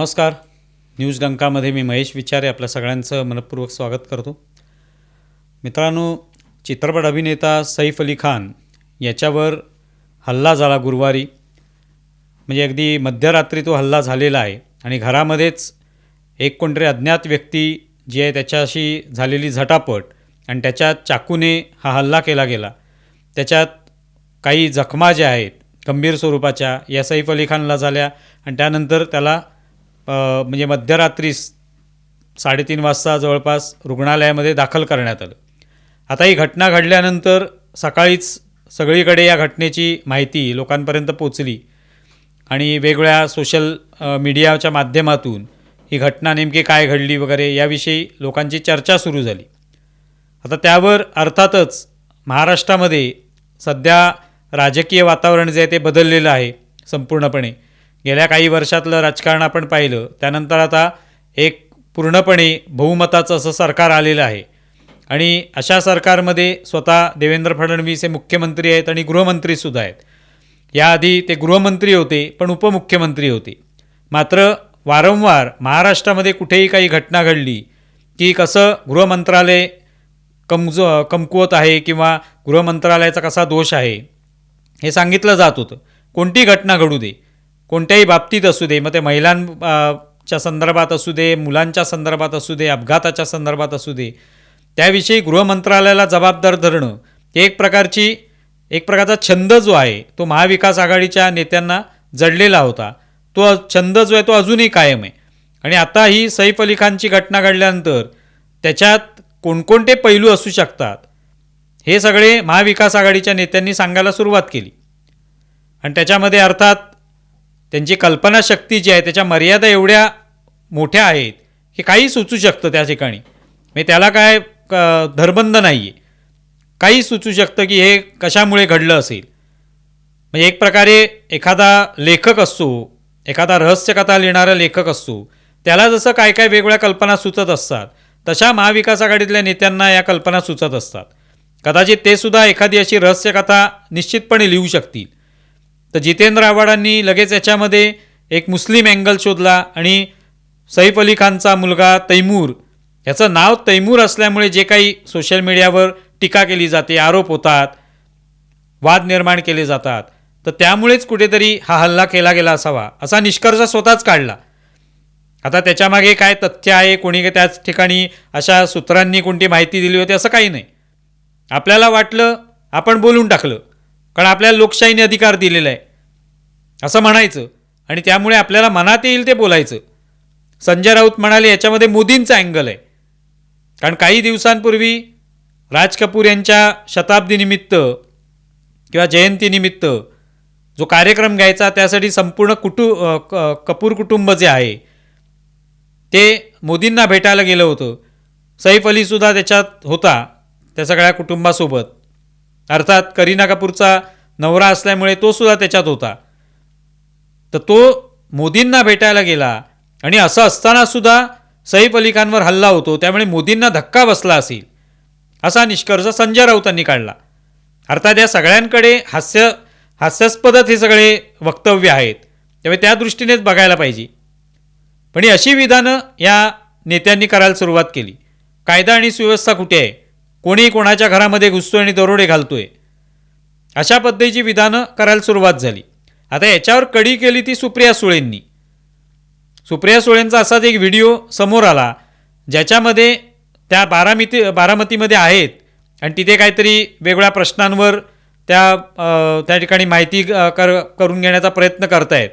नमस्कार. न्यूज डंकामध्ये मी महेश विचारे आपल्या सगळ्यांचं मनपूर्वक स्वागत करतो. मित्रांनो चित्रपट अभिनेता सैफ अली खान याच्यावर हल्ला झाला गुरुवारी. म्हणजे अगदी मध्यरात्री तो हल्ला झालेला आहे आणि घरामध्येच एक कोणतरी अज्ञात व्यक्ती जी आहे त्याच्याशी झालेली झटापट आणि त्याच्यात चाकूने हा हल्ला केला गेला. त्याच्यात काही जखमा ज्या आहेत गंभीर स्वरूपाच्या या सैफ अली खानला झाल्या आणि त्यानंतर त्याला म्हणजे मध्यरात्री साडेतीन वाजता जवळपास रुग्णालयामध्ये दाखल करण्यात आलं. आता ही घटना घडल्यानंतर सकाळीच सगळीकडे या घटनेची माहिती लोकांपर्यंत पोचली आणि वेगवेगळ्या सोशल मीडियाच्या माध्यमातून ही घटना नेमकी काय घडली वगैरे याविषयी लोकांची चर्चा सुरू झाली. आता त्यावर अर्थातच महाराष्ट्रामध्ये सध्या राजकीय वातावरण जे आहे ते बदललेलं आहे संपूर्णपणे. गेल्या काही वर्षातलं राजकारण आपण पाहिलं त्यानंतर आता एक पूर्णपणे बहुमताचं असं सरकार आलेलं आहे. आणि अशा सरकारमध्ये स्वतः देवेंद्र फडणवीस हे मुख्यमंत्री आहेत आणि गृहमंत्रीसुद्धा आहेत. याआधी ते गृहमंत्री होते पण उपमुख्यमंत्री होते. मात्र वारंवार महाराष्ट्रामध्ये कुठेही काही घटना घडली की कसं गृहमंत्रालय कमजो कमकुवत आहे किंवा गृहमंत्रालयाचा कसा दोष आहे हे सांगितलं जात होतं. कोणती घटना घडू दे? कोणत्याही बाबतीत असू दे मग ते महिलांच्या संदर्भात असू दे मुलांच्या संदर्भात असू दे अपघाताच्या संदर्भात असू दे त्याविषयी गृहमंत्रालयाला जबाबदार धरणं एक प्रकारची एक प्रकारचा छंद जो आहे तो महाविकास आघाडीच्या नेत्यांना जडलेला होता. तो छंद जो आहे तो अजूनही कायम आहे. आणि आता ही सैफ अली खानची घटना घडल्यानंतर त्याच्यात कोणकोणते पैलू असू शकतात हे सगळे महाविकास आघाडीच्या नेत्यांनी सांगायला सुरुवात केली. आणि त्याच्यामध्ये अर्थात त्यांची कल्पनाशक्ती जी आहे त्याच्या मर्यादा एवढ्या मोठ्या आहेत की काही सुचू शकतं त्या ठिकाणी. म्हणजे त्याला काय क- धरबंद नाही आहे काही सुचू शकतं की हे कशामुळे घडलं असेल. म्हणजे एक प्रकारे एखादा लेखक असतो एखादा रहस्यकथा लिहिणारा लेखक असतो त्याला जसं काय काय वेगवेगळ्या कल्पना सुचत असतात तशा महाविकास आघाडीतल्या नेत्यांना या कल्पना सुचत असतात. कदाचित ते सुद्धा एखादी अशी रहस्यकथा निश्चितपणे लिहू शकतील. तर जितेंद्र आव्हाडांनी लगेच याच्यामध्ये एक मुस्लिम अँगल शोधला आणि सैफ अली खानचा मुलगा तैमूर याचं नाव तैमूर असल्यामुळे जे काही सोशल मीडियावर टीका केली जाते आरोप होतात वाद निर्माण केले जातात तर त्यामुळेच कुठेतरी हा हल्ला केला गेला असावा असा निष्कर्ष स्वतःच काढला. आता त्याच्यामागे काय तथ्य आहे कोणी काय त्याच ठिकाणी अशा सूत्रांनी कोणती माहिती दिली होती असं काही नाही. आपल्याला वाटलं आपण बोलून टाकलं. कारण आपल्याला लोकशाहीने अधिकार दिलेला आहे. असं म्हणायचं. आणि त्यामुळे आपल्याला मनात येईल ते बोलायचं. संजय राऊत म्हणाले याच्यामध्ये मोदींचा अँगल आहे. कारण काही दिवसांपूर्वी राज कपूर यांच्या शताब्दीनिमित्त किंवा जयंतीनिमित्त जो कार्यक्रम घ्यायचा त्यासाठी संपूर्ण कुटु क- कपूर कुटुंब जे आहे ते मोदींना भेटायला गेलं होतं. सैफ अलीसुद्धा त्याच्यात होता त्या सगळ्या कुटुंबासोबत. अर्थात करीना कपूरचा नवरा असल्यामुळे तो सुद्धा त्याच्यात होता. तर तो मोदींना भेटायला गेला आणि असं असताना सुद्धा सैफ अली खानवर हल्ला होतो त्यामुळे मोदींना धक्का बसला असेल असा निष्कर्ष संजय राऊतांनी काढला. अर्थात या सगळ्यांकडे हास्य हास्यास्पदच हे सगळे वक्तव्य आहेत. त्यामुळे त्या दृष्टीनेच बघायला पाहिजे. पण ही अशी विधानं या नेत्यांनी करायला सुरुवात केली. कायदा आणि सुव्यवस्था कुठे आहे? कोणी कोणाच्या घरामध्ये घुसतोय आणि दरोडे घालतोय. अशा पद्धतीची विधानं करायला सुरुवात झाली. आता याच्यावर कडी केली ती सुप्रिया सुळेंनी. सुप्रिया सुळेंचा असाच एक व्हिडिओ समोर आला ज्याच्यामध्ये त्या बारामती बारामतीमध्ये आहेत आणि तिथे काहीतरी वेगवेगळ्या प्रश्नांवर त्या त्या ठिकाणी माहिती कर करून घेण्याचा प्रयत्न करतायत.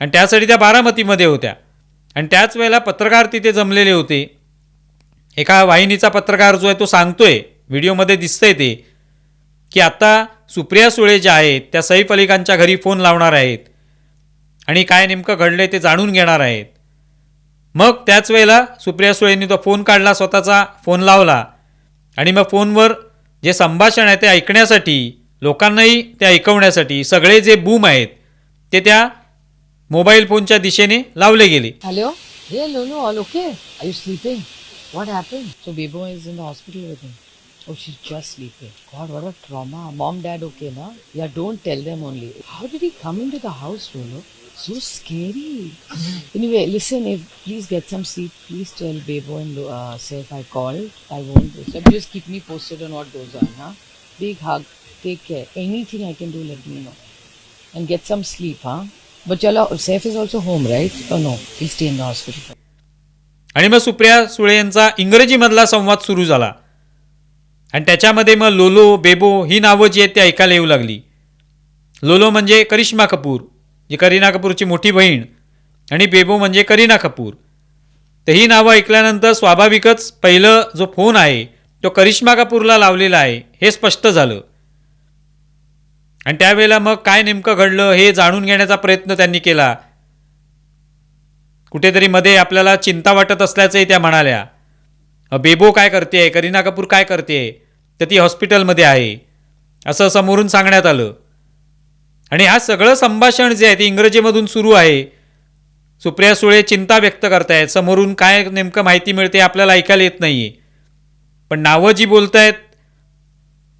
आणि त्यासाठी त्या बारामतीमध्ये होत्या. आणि त्याच वेळेला पत्रकार तिथे जमलेले होते. एका वाहिनीचा पत्रकार जो आहे तो सांगतोय व्हिडिओमध्ये दिसतंय ते की आता सुप्रिया सुळे ज्या आहेत त्या सैफ अली खानच्या घरी फोन लावणार आहेत आणि काय नेमकं घडलंय ते जाणून घेणार आहेत. मग त्याच वेळेला सुप्रिया सुळेंनी तो फोन काढला स्वतःचा फोन लावला आणि मग फोनवर जे संभाषण आहे ते ऐकण्यासाठी लोकांनाही ते ऐकवण्यासाठी सगळे जे बूम आहेत ते त्या मोबाईल फोनच्या दिशेने लावले गेले. हॅलो हे लोलो all okay I you sleeping? What happened? So Bebo is in the hospital with him. Oh, she's just sleeping. God, what a trauma. Mom, dad, okay, na? Yeah, don't tell them only. How did he come into the house, Rolo? So scary. Anyway, listen, if please get some sleep. Please tell Bebo and uh, Saif I called. I won't disturb. Just keep me posted on what goes on, huh? Big hug. Take care. Anything I can do, let me know. And get some sleep, huh? But Chala, Saif is also home, right? Oh no, he'll stay in the hospital. आणि मग सुप्रिया सुळे यांचा इंग्रजीमधला संवाद सुरू झाला. आणि त्याच्यामध्ये मग लोलो बेबो ही नावं जी आहेत ती ऐकायला येऊ लागली. लोलो म्हणजे करिश्मा कपूर जी करीना कपूरची मोठी बहीण आणि बेबो म्हणजे करीना कपूर. तर ही नावं ऐकल्यानंतर स्वाभाविकच पहिलं जो फोन आहे तो करिश्मा कपूरला लावलेला आहे हे स्पष्ट झालं. आणि त्यावेळेला मग काय नेमकं घडलं हे जाणून घेण्याचा प्रयत्न त्यांनी केला. कुठेतरी मध्ये आपल्याला चिंता वाटत असल्याचंही त्या म्हणाल्या. बेबो काय करते करीना कपूर काय करते तर ती हॉस्पिटलमध्ये आहे. असं समोरून सांगण्यात आलं. आणि हा सगळं संभाषण जे आहे ते इंग्रजीमधून सुरू आहे. सुप्रिया सुळे चिंता व्यक्त करतायत. समोरून काय नेमकं माहिती मिळते आपल्याला ऐकायला येत नाही. आहे पण नावं जी बोलतायत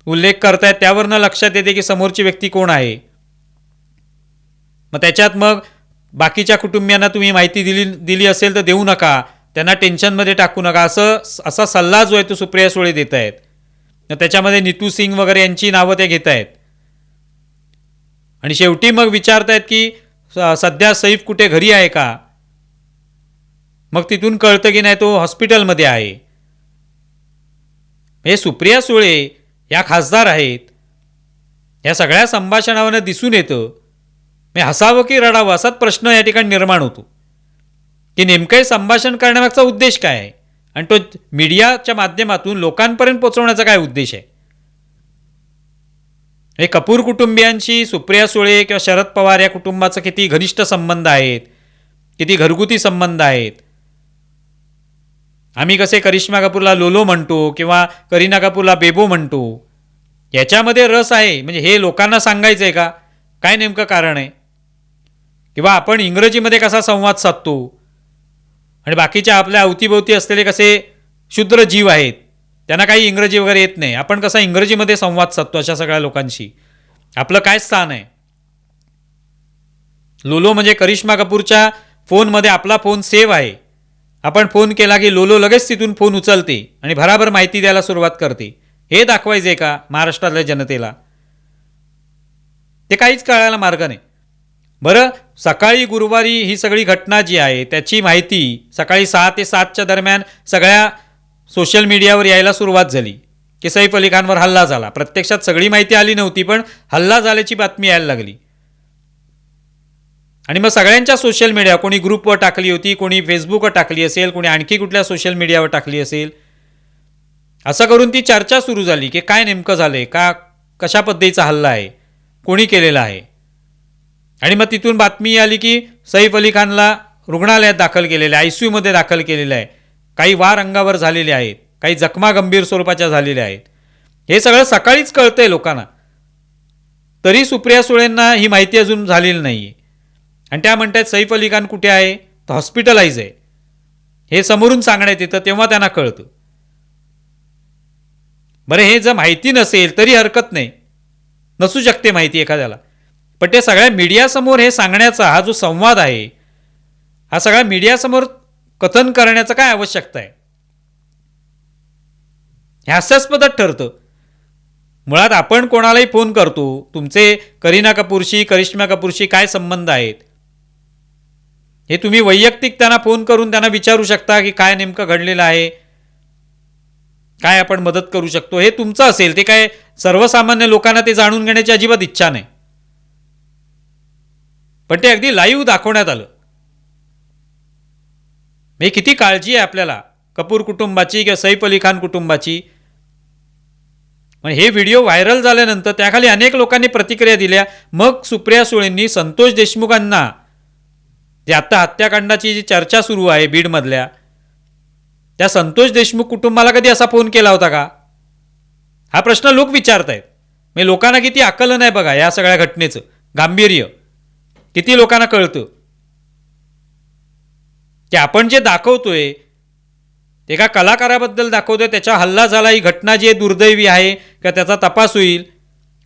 उल्लेख करतायत त्यावरनं लक्षात येते की समोरची व्यक्ती कोण आहे. मग त्याच्यात मग बाकीच्या कुटुंबियांना तुम्ही माहिती दिली दिली असेल तर देऊ नका. त्यांना टेन्शनमध्ये टाकू नका. असं असा सल्ला जो आहे तो सुप्रिया सुळे देत आहेत. त्याच्यामध्ये नितू सिंग वगैरे यांची नावं ते घेत आहेत. आणि शेवटी मग विचारतायत की स- सध्या सैफ कुठे घरी आहे का? मग तिथून कळतं की नाही तो हॉस्पिटलमध्ये आहे. हे सुप्रिया सुळे या खासदार आहेत. या सगळ्या संभाषणावरनं दिसून येतं. मी हसावं की रडावं असाच प्रश्न या ठिकाणी निर्माण होतो. की नेमकं संभाषण करण्यामागचा उद्देश काय आहे? आणि तो मीडियाच्या माध्यमातून लोकांपर्यंत पोचवण्याचा काय उद्देश आहे? हे कपूर कुटुंबियांशी सुप्रिया सुळे किंवा शरद पवार या कुटुंबाचा किती घनिष्ठ संबंध आहेत? किती घरगुती संबंध आहेत? आम्ही कसे करिश्मा कपूरला लोलो म्हणतो किंवा करीना कपूरला बेबो म्हणतो? याच्यामध्ये रस आहे. म्हणजे हे लोकांना सांगायचं आहे का? काय नेमकं कारण आहे? किंवा आपण इंग्रजीमध्ये कसा संवाद साधतो? आणि बाकीच्या आपल्या अवतीभोवती असलेले कसे क्षुद्र जीव आहेत त्यांना काही इंग्रजी वगैरे येत नाही. आपण कसा इंग्रजीमध्ये संवाद साधतो अशा सगळ्या लोकांशी? आपलं काय स्थान आहे? लोलो म्हणजे करिश्मा कपूरच्या फोनमध्ये आपला फोन सेव्ह आहे. आपण फोन केला की लोलो लगेच तिथून फोन उचलते आणि भराभर माहिती द्यायला सुरुवात करते. हे दाखवायचे का महाराष्ट्रातल्या जनतेला? ते काहीच कळायला मार्ग नाही. बरं सकाळी गुरुवारी ही सगळी घटना जी आहे त्याची माहिती सकाळी सहा ते सातच्या दरम्यान सगळ्या सोशल मीडियावर यायला सुरुवात झाली. की सैफ अली खानवर हल्ला झाला. प्रत्यक्षात सगळी माहिती आली नव्हती पण हल्ला झाल्याची बातमी यायला लागली. आणि मग सगळ्यांच्या सोशल मीडिया कोणी ग्रुपवर टाकली होती कोणी फेसबुकवर टाकली असेल कोणी आणखी कुठल्या सोशल मीडियावर टाकली असेल असं करून ती चर्चा सुरू झाली की काय नेमकं झालं आहे का कशा पद्धतीचा हल्ला आहे कोणी केलेला आहे. आणि मग तिथून बातमी आली की सैफ अली खानला रुग्णालयात दाखल केलेलं आहे आय सी यूमध्ये दाखल केलेलं आहे. काही वार अंगावर झालेले आहेत काही जखमा गंभीर स्वरूपाच्या झालेल्या आहेत. हे सगळं सकाळीच कळतंय लोकांना. तरी सुप्रिया सुळेंना ही माहिती अजून झालेली नाही आहे आणि त्या म्हणतात सैफ अली खान कुठे आहे? तर हॉस्पिटलाइज आहे. हे समोरून सांगण्यात येतं तेव्हा त्यांना कळतं. बरं हे जर माहिती नसेल तरी हरकत नाही. नसू शकते माहिती एखाद्याला. पण ते सगळ्या मीडियासमोर हे सांगण्याचा हा जो संवाद आहे हा सगळ्या मीडियासमोर कथन करण्याचं काय आवश्यकता आहे? हे हास्यास्पदच ठरतं. मुळात आपण कोणालाही फोन करतो तुमचे करीना कपूरशी करिश्मा कपूरशी काय संबंध आहेत? हे तुम्ही वैयक्तिक त्यांना फोन करून त्यांना विचारू शकता की काय नेमकं घडलेलं आहे काय आपण मदत करू शकतो हे तुमचं असेल ते काय सर्वसामान्य लोकांना ते जाणून घेण्याची अजिबात इच्छा नाही. पण ते अगदी लाईव्ह दाखवण्यात आलं. मी किती काळजी आहे आपल्याला कपूर कुटुंबाची किंवा सैफ अली खान कुटुंबाची. मग हे व्हिडिओ व्हायरल झाल्यानंतर त्याखाली अनेक लोकांनी प्रतिक्रिया दिल्या. मग सुप्रिया सुळेंनी संतोष देशमुखांना जे आत्ता हत्याकांडाची जी चर्चा सुरू आहे बीडमधल्या त्या संतोष देशमुख कुटुंबाला कधी असा फोन केला होता का? हा प्रश्न लोक विचारत आहेत म्हणजे लोकांना किती आकलन आहे बघा या सगळ्या घटनेचं. गांभीर्य. किती लोकांना कळतं? की आपण जे दाखवतोय ते एका कलाकाराबद्दल दाखवतोय त्याच्या हल्ला झाला ही घटना जी आहे दुर्दैवी आहे का त्याचा तपास होईल?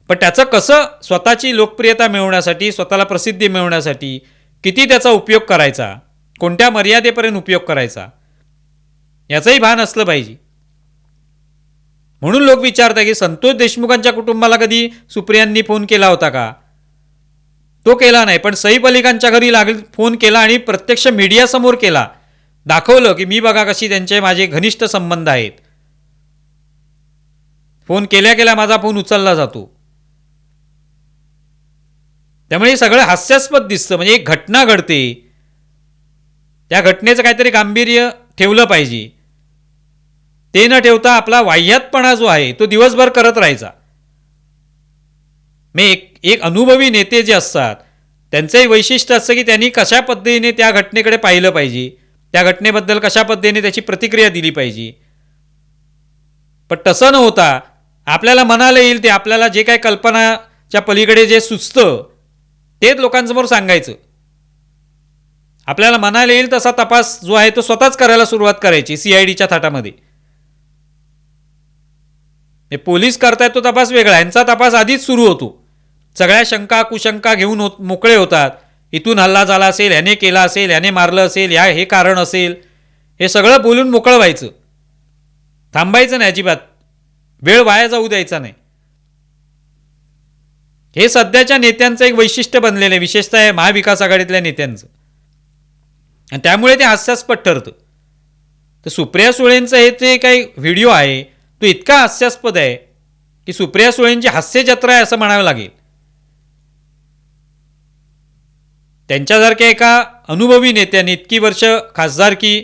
पण त्याचं कसं स्वतःची लोकप्रियता मिळवण्यासाठी स्वतःला प्रसिद्धी मिळवण्यासाठी किती त्याचा उपयोग करायचा? कोणत्या मर्यादेपर्यंत उपयोग करायचा? याचंही भान असलं पाहिजे. म्हणून लोक विचारतात की संतोष देशमुखांच्या कुटुंबाला कधी सुप्रियांनी फोन केला होता का? तो केला नाही पण सईफ अली खानच्या घरी लाग फोन केला आणि प्रत्यक्ष मीडियासमोर केला. दाखवलं की मी बघा कशी त्यांचे माझे घनिष्ठ संबंध आहेत. फोन केल्या केल्या माझा फोन उचलला जातो. त्यामुळे हे सगळं हास्यास्पद दिसतं. म्हणजे एक घटना घडते. त्या घटनेचं काहीतरी गांभीर्य ठेवलं पाहिजे. ते न ठेवता आपला वाह्यातपणा जो आहे तो दिवसभर करत राहायचा. मी एक एक अनुभवी नेते जे असतात त्यांचंही वैशिष्ट्य असतं की त्यांनी कशा पद्धतीने त्या घटनेकडे पाहिलं पाहिजे त्या घटनेबद्दल कशा पद्धतीने त्याची प्रतिक्रिया दिली पाहिजे. पण तसं न होता आपल्याला मनाला येईल ते आपल्याला जे काही कल्पनाच्या पलीकडे जे सुचतं तेच लोकांसमोर सांगायचं. आपल्याला मनाला येईल तसा तपास जो आहे तो स्वतःच करायला सुरुवात करायची सी आय डीच्या थाटामध्ये. पोलीस करतायत तो तपास वेगळा यांचा तपास आधीच सुरू होतो. सगळ्या शंका कुशंका घेऊन होत मोकळे होतात. इथून हल्ला झाला असेल ह्याने केला असेल ह्याने मारलं असेल या हे कारण असेल. हे सगळं बोलून मोकळं व्हायचं. थांबायचं नाही अजिबात. वेळ वाया जाऊ द्यायचा नाही. हे सध्याच्या नेत्यांचं एक वैशिष्ट्य बनलेलं आहे. विशेषतः आहे महाविकास आघाडीतल्या नेत्यांचं. आणि त्यामुळे ते हास्यास्पद ठरतं. तर सुप्रिया सुळेंचं हे ते काही व्हिडिओ आहे तो इतका हास्यास्पद आहे की सुप्रिया सुळेंची हास्यजत्रा आहे असं म्हणावं लागेल. त्यांच्यासारख्या एका अनुभवी नेत्याने इतकी वर्ष खासदारकी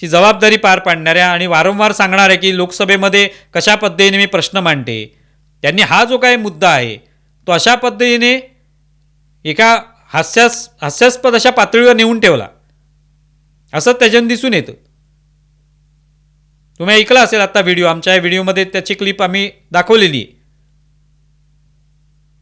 ची जबाबदारी पार पाडणाऱ्या आणि वारंवार सांगणाऱ्या की लोकसभेमध्ये कशा पद्धतीने मी प्रश्न मांडते त्यांनी हा जो काही मुद्दा आहे तो अशा पद्धतीने एका हास्यास हास्यास्पद अशा पातळीवर नेऊन ठेवला. असं त्याच्यानं दिसून येतं. तुम्ही ऐकलं असेल आता व्हिडिओ आमच्या या व्हिडिओमध्ये त्याची क्लिप आम्ही दाखवलेली आहे.